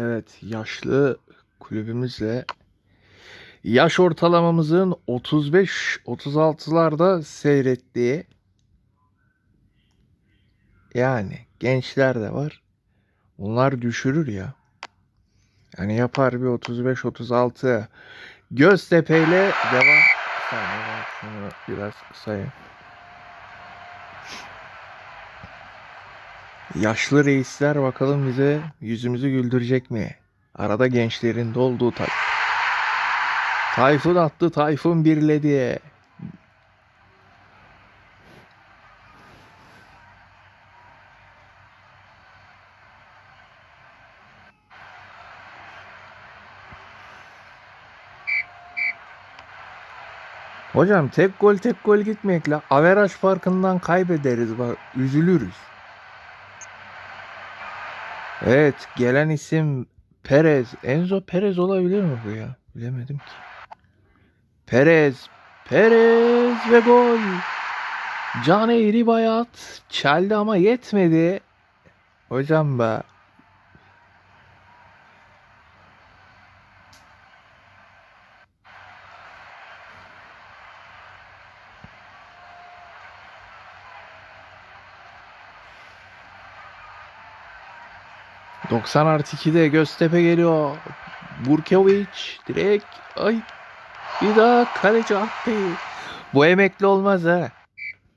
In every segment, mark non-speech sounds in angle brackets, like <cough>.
Evet, yaşlı kulübümüzle yaş ortalamamızın 35-36'larda seyrettiği yani gençler de var. Bunlar düşürür ya. Yani yapar bir 35-36. Göztepe ile devam. Biraz kısayım. Yaşlı reisler bakalım bize yüzümüzü güldürecek mi? Arada gençlerin de olduğu tay. Tayfun attı, Tayfun birledi. Hocam tek gol tek gol gitmekle averaj farkından kaybederiz bak üzülürüz. Evet gelen isim Perez. Enzo Perez olabilir mi bu ya? Bilemedim ki. Perez. Perez ve gol. Can Eğri Bayat çeldi ama yetmedi. Hocam be. ...90 artı 2'de Göztepe geliyor. Burkevic direkt ay bir daha kaleci attı. Bu emekli olmaz ha.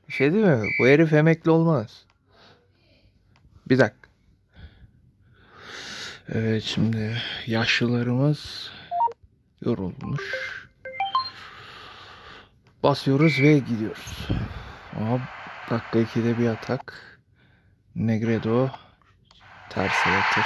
Bir şey değil mi? Bu herif emekli olmaz. Bir dakika. Evet şimdi yaşlılarımız yorulmuş. Basıyoruz ve gidiyoruz. Ama dakika 2'de bir atak. Negredo ters yatır.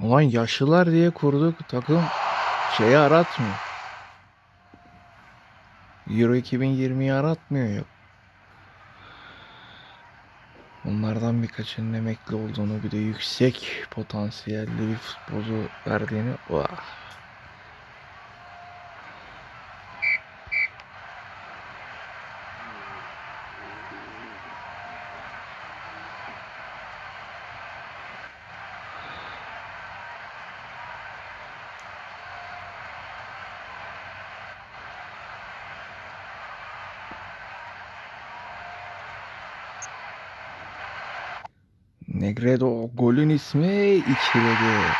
Ulan yaşlılar diye kurduk takım şeyi aratmıyor. Euro 2020'yi aratmıyor yok. Onlardan birkaçının emekli olduğunu bir de yüksek potansiyelli bir futbolu verdiğini vah. Negredo golün ismi ikiledi.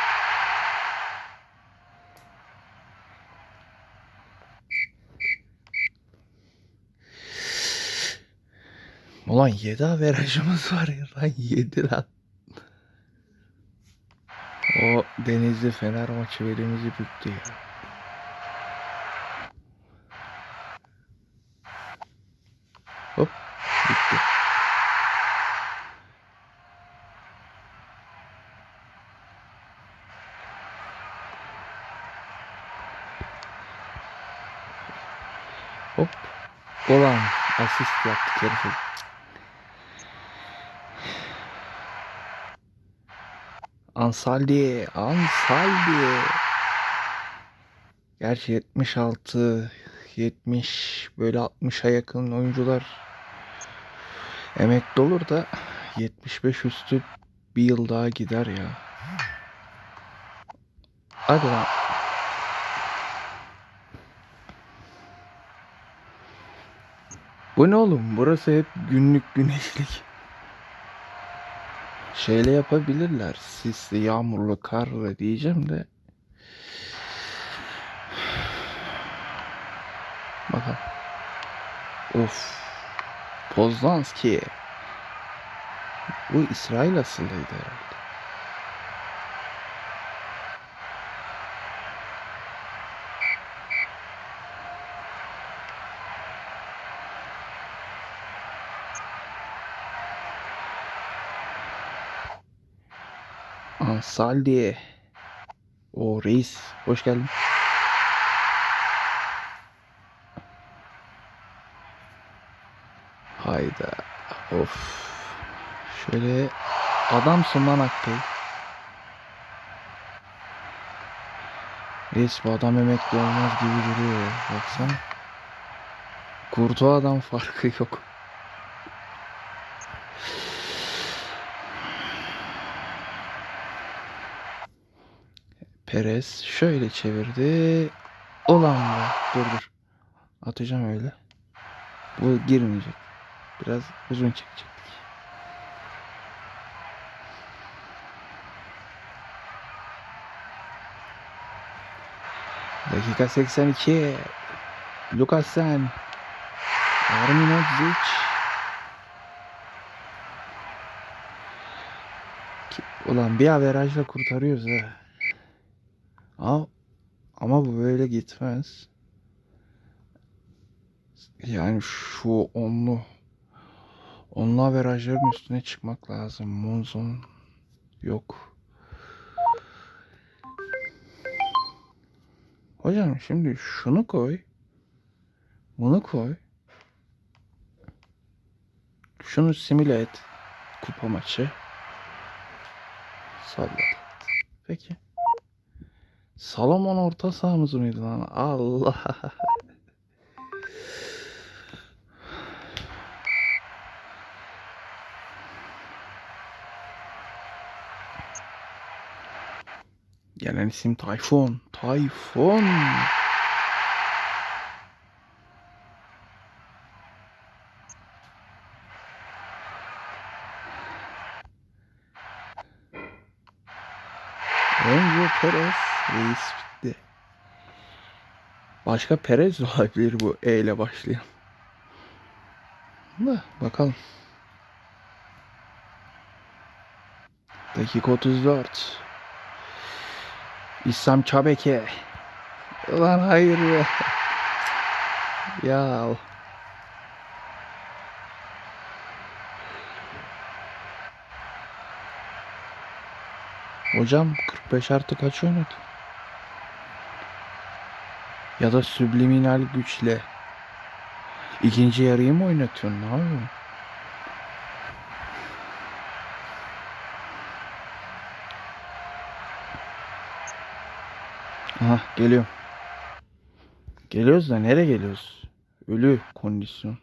Ulan 7 averajımız var ya lan 7 lan. O Denizli Fener maçı elimizi büktü ya. Hop bitti. Hop. Olan asist yaptık herife. Ansaldi, Ansaldi. Gerçi 76, 70 böyle 60'a yakın oyuncular emekli olur da 75 üstü bir yıl daha gider ya. Hadi lan. Bu ne oğlum? Burası hep günlük güneşlik. Şeyle yapabilirler. Sisli, yağmurlu, karlı diyeceğim de. Bakalım. Of. Pozlanski. Bu İsrail asıllıydı herhalde. Ansaldi. O reis. Hoş geldin. Hayda. Of. Şöyle adamsın lan Akkay. Reis bu adam emekli olmaz gibi duruyor. Baksana. Kurtuğa'dan farkı yok. Perez şöyle çevirdi. Ulan be. Dur dur. Atacağım öyle. Bu girmeyecek. Biraz uzun çekecektik. Dakika 82. Lukasen. Armin Odzic. Ulan bir averajla kurtarıyoruz ha. Ama, ama bu böyle gitmez. Yani şu onlu onlu averajların üstüne çıkmak lazım. Monzon yok. Hocam şimdi şunu koy. Bunu koy. Şunu simüle et. Kupa maçı. Salladı. Peki. Salomon orta sahamız mıydı lan? Allah. Gelen isim Tayfun. Tayfun. Enzo Perez reis bitti. Başka Perez <laughs> olabilir bu E ile başlayan. Da bakalım. Dakika 34. İslam Çabeke. Ulan hayır be. <laughs> Ya. Hocam 45 artı kaç oynadı? Ya da subliminal güçle ikinci yarıyı mı oynatıyorsun? Ne yapıyorsun? Aha geliyorum. Geliyoruz da nereye geliyoruz? Ölü kondisyon.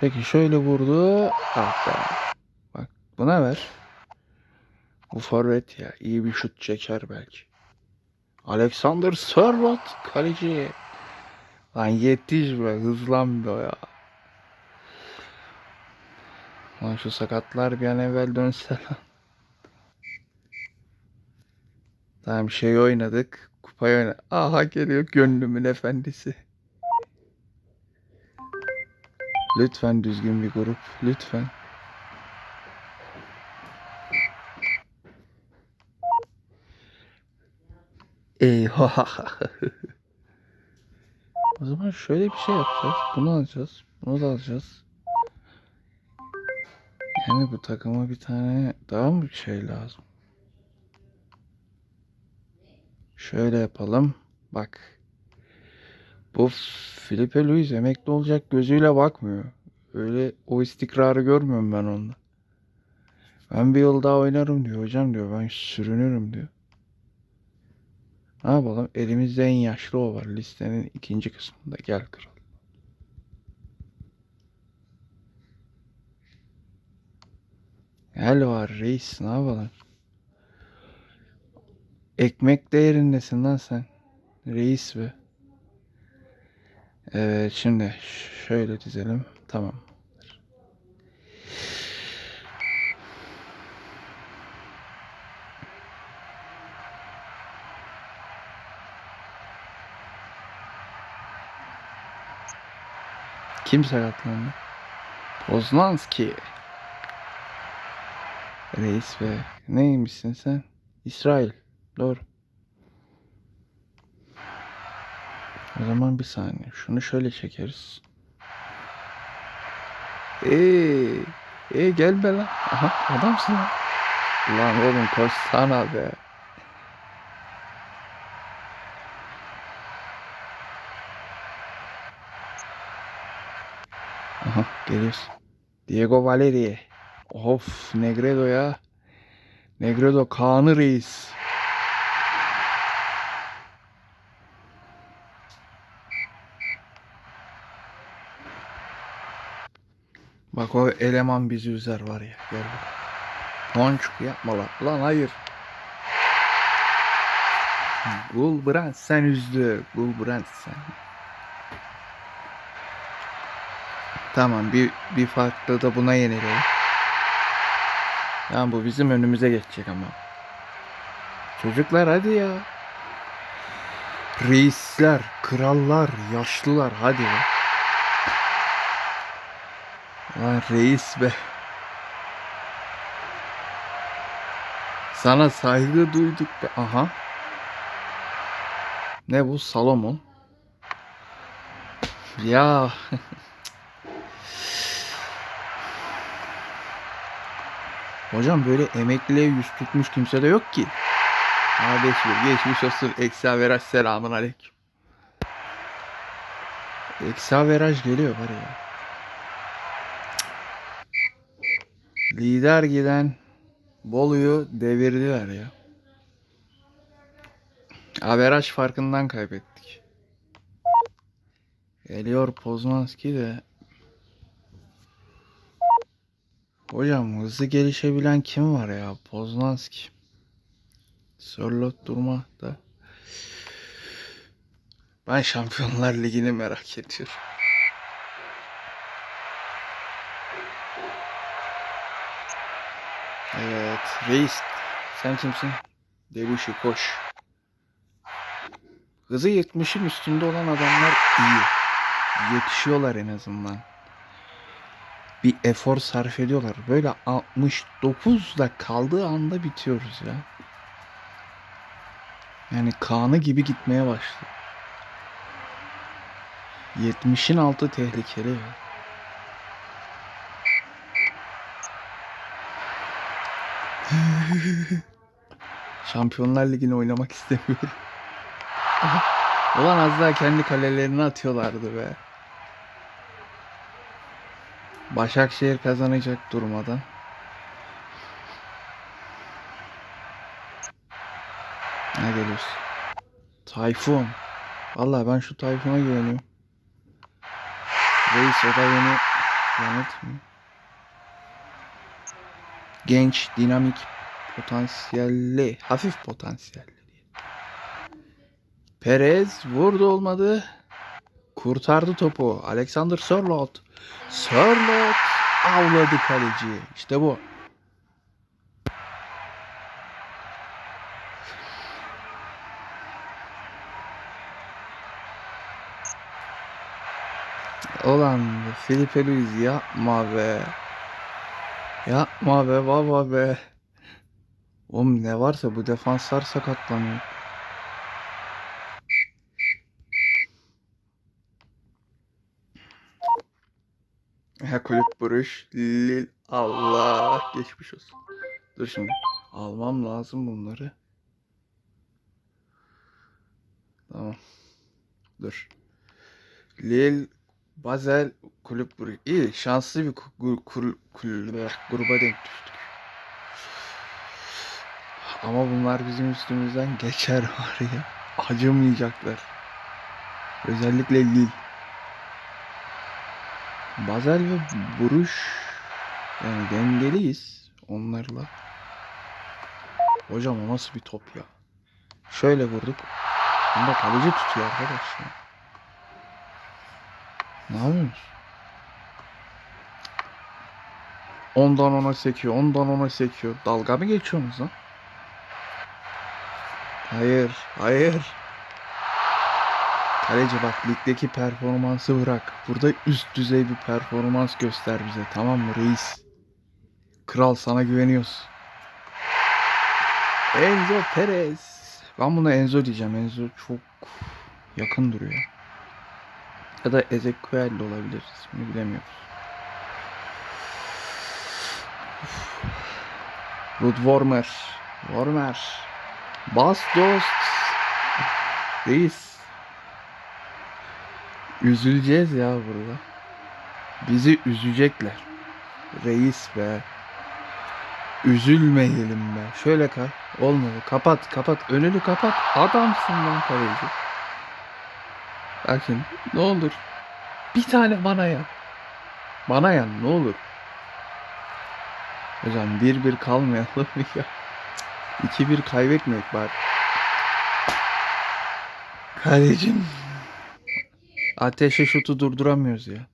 Peki şöyle vurdu. Ah. Bak buna ver. Bu forvet ya. iyi bir şut çeker belki. Alexander Sörloth kaleci. Lan yetiş be hızlan be ya. Lan şu sakatlar bir an evvel dönse lan. Tamam şey oynadık. Kupayı oynadık. Aha geliyor gönlümün efendisi. Lütfen düzgün bir grup. Lütfen. <laughs> O zaman şöyle bir şey yapacağız. Bunu alacağız. Bunu da alacağız. Yani bu takıma bir tane daha mı bir şey lazım? Şöyle yapalım. Bak. Bu Felipe Luis emekli olacak gözüyle bakmıyor. Öyle o istikrarı görmüyorum ben onda. Ben bir yıl daha oynarım diyor hocam diyor. Ben sürünürüm diyor. Ne yapalım? Elimizde en yaşlı o var. Listenin ikinci kısmında. Gel kral. Gel var reis. Ne yapalım? Ekmek değerindesin lan sen. Reis be. Evet şimdi şöyle dizelim. Tamam. Kim sakatlandı? Poznanski. Reis ve neymişsin sen? İsrail. Doğru. O zaman bir saniye. Şunu şöyle çekeriz. Eee, ee, gel be lan. Aha, adamsın lan. Lan oğlum koşsana be. Geliyoruz. Diego Valeri. Of, Negredo ya. Negredo Kaan'ı reis. Bak o eleman bizi üzer var ya. Gel bak. Boncuk yapma lan. Lan hayır. Gulbrand sen üzdü. Gulbrand sen. Tamam bir bir farklı da buna yenilelim. Tamam bu bizim önümüze geçecek ama. Çocuklar hadi ya. Reisler, krallar, yaşlılar hadi be. Lan reis be. Sana saygı duyduk be. Aha. Ne bu? Salomon. Ya. <laughs> Hocam böyle emekliliğe yüz tutmuş kimse de yok ki. Kardeş bir geçmiş olsun. Eksa Veraj selamun aleyküm. Eksa Veraj geliyor var ya. Lider giden Bolu'yu devirdiler ya. Averaj farkından kaybettik. Geliyor Poznanski de. Hocam hızlı gelişebilen kim var ya? Poznanski. Sörlot durma da. Ben Şampiyonlar Ligi'ni merak ediyorum. Evet, reis. Sen kimsin? Debuşi koş. Hızı 70'in üstünde olan adamlar iyi. Yetişiyorlar en azından. Bir efor sarf ediyorlar. Böyle 69'da kaldığı anda bitiyoruz ya. Yani kanı gibi gitmeye başladı. 70'in altı tehlikeli ya. <laughs> Şampiyonlar Ligi'ni oynamak istemiyorum. <laughs> Ulan az daha kendi kalelerini atıyorlardı be. Başakşehir kazanacak durmadan. Ne geliyorsun? Tayfun. Vallahi ben şu Tayfun'a güveniyorum. Reis o da beni yanıltmıyor. Genç, dinamik, potansiyelli, hafif potansiyelli. Perez vurdu olmadı. Kurtardı topu. Alexander Sörloth. Sörloth avladı kaleciyi. İşte bu. Ulan be, Felipe Luis yapma be. Yapma be baba be. Oğlum ne varsa bu defanslar sakatlanıyor. Ya kulüp vuruş. Lil. Allah geçmiş olsun. Dur şimdi. Almam lazım bunları. Tamam. Dur. Lil Basel kulüp vuruş. İyi şanslı bir kur- kul- gruba denk düştük. Ama bunlar bizim üstümüzden geçer var ya. Acımayacaklar. Özellikle Lil. Basel ve Buruş yani dengeliyiz onlarla. Hocam o nasıl bir top ya? Şöyle vurduk. Bunda kaleci tutuyor arkadaş ya. Ne yapıyorsunuz? Ondan ona sekiyor, ondan ona sekiyor. Dalga mı geçiyorsunuz lan? Hayır, hayır. Kaleci bak ligdeki performansı bırak. Burada üst düzey bir performans göster bize tamam mı reis? Kral sana güveniyoruz. Enzo Perez. Ben buna Enzo diyeceğim. Enzo çok yakın duruyor. Ya da Ezekiel de olabilir. İsmini bilemiyoruz. Rud Wormer. Wormer. Bas dost. Reis. Üzüleceğiz ya burada. Bizi üzecekler. Reis be. Üzülmeyelim be. Şöyle kal. Olmadı. Kapat kapat. Önünü kapat. Adamsın lan kaleci. Bak şimdi. Ne olur. Bir tane bana yan. Bana yan ne olur. Hocam 1-1 kalmayalım <laughs> ya. 2-1 kaybetmek var. Kalecim. Ateşe şutu durduramıyoruz ya.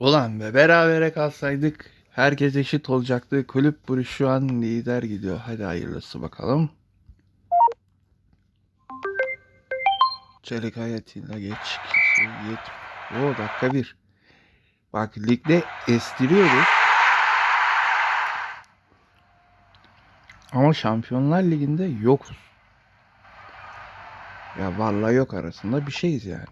Ulan be berabere kalsaydık herkes eşit olacaktı. Kulüp bu şu an lider gidiyor. Hadi hayırlısı bakalım. Çelik hayatıyla geç. Yet. O dakika bir. Bak ligde estiriyoruz. Ama Şampiyonlar Ligi'nde yokuz. Ya vallahi yok arasında bir şeyiz yani.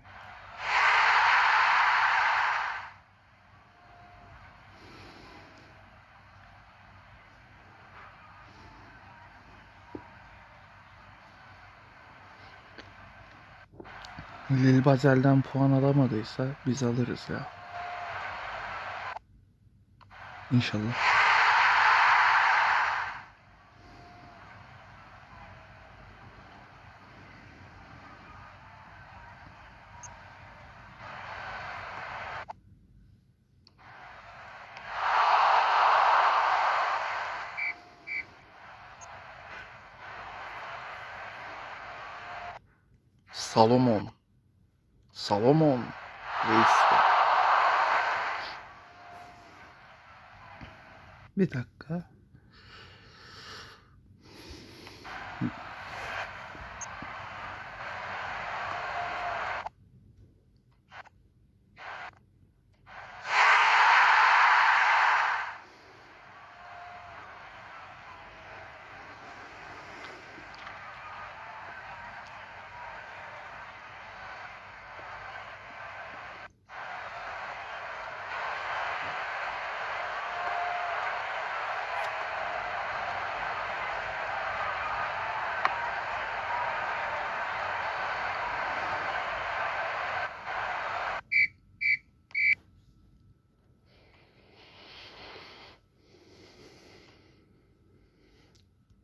Lil Bazel'den puan alamadıysa biz alırız ya. İnşallah. Salomon. Salomon. Reis. Bir dakika.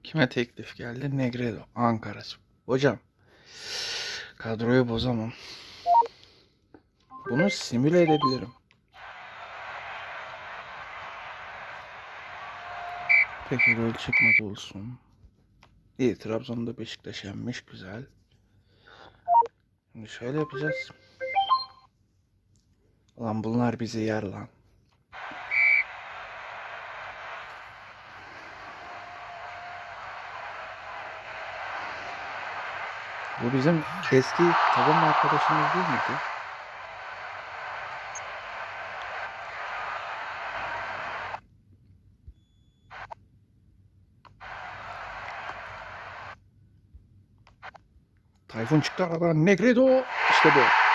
Kime teklif geldi? Negredo. Ankara. Hocam. Kadroyu bozamam. Bunu simüle edebilirim. Peki rol çıkmadı olsun. İyi Trabzon'da Beşiktaş yenmiş. Güzel. Şimdi şöyle yapacağız. Lan bunlar bizi yer lan. Bu bizim eski takım arkadaşımız değil miydi? Tayfun çıktı aradan. Negredo. İşte bu.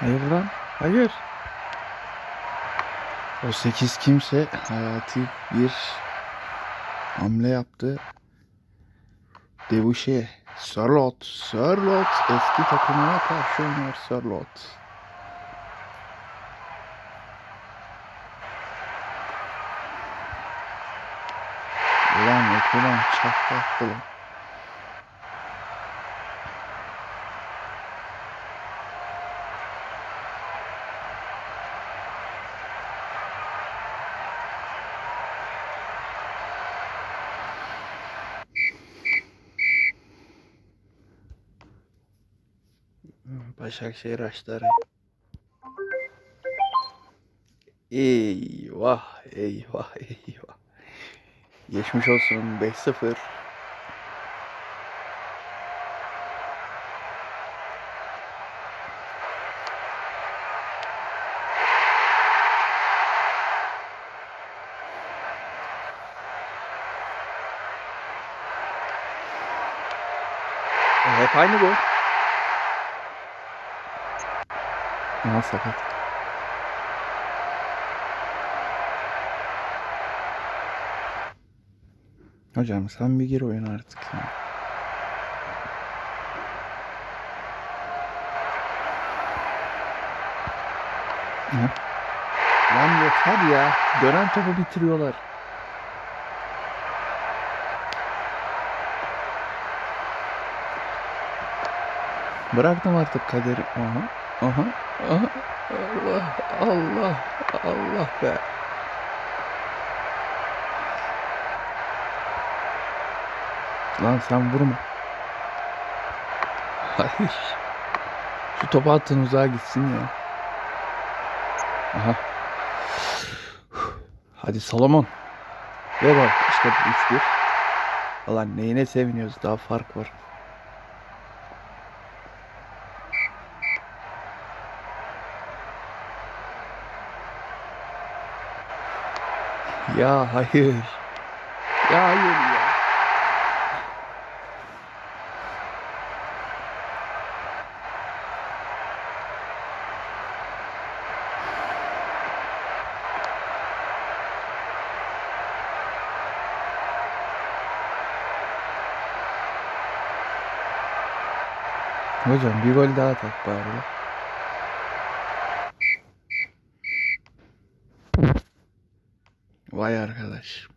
Hayır lan. Hayır. O 8 kimse hayati bir hamle yaptı. Devuşe. Sörlot. Sörlot. Eski takımına karşı oynuyor Sörlot. Ulan Ekuban çatlattı lan. Başakşehir açları. Eyvah, eyvah, eyvah. Geçmiş olsun 5-0. E, Hep aynı gol. Ama sakat. Hocam sen bir gir oyun artık ya. Yani. Hı. Lan yeter ya. Dönen topu bitiriyorlar. Bıraktım artık kaderi. Aha. Aha. Aha. Allah. Allah. Allah be. Lan sen vurma. Hayır. Şu topu attın uzağa gitsin ya. Aha. Hadi Salomon. Ve bak işte bu 3-1. Ulan neyine seviniyoruz daha fark var. Ya hayır. Ya hayır ya. Hocam bir gol daha atak bari. Vay arkadaş.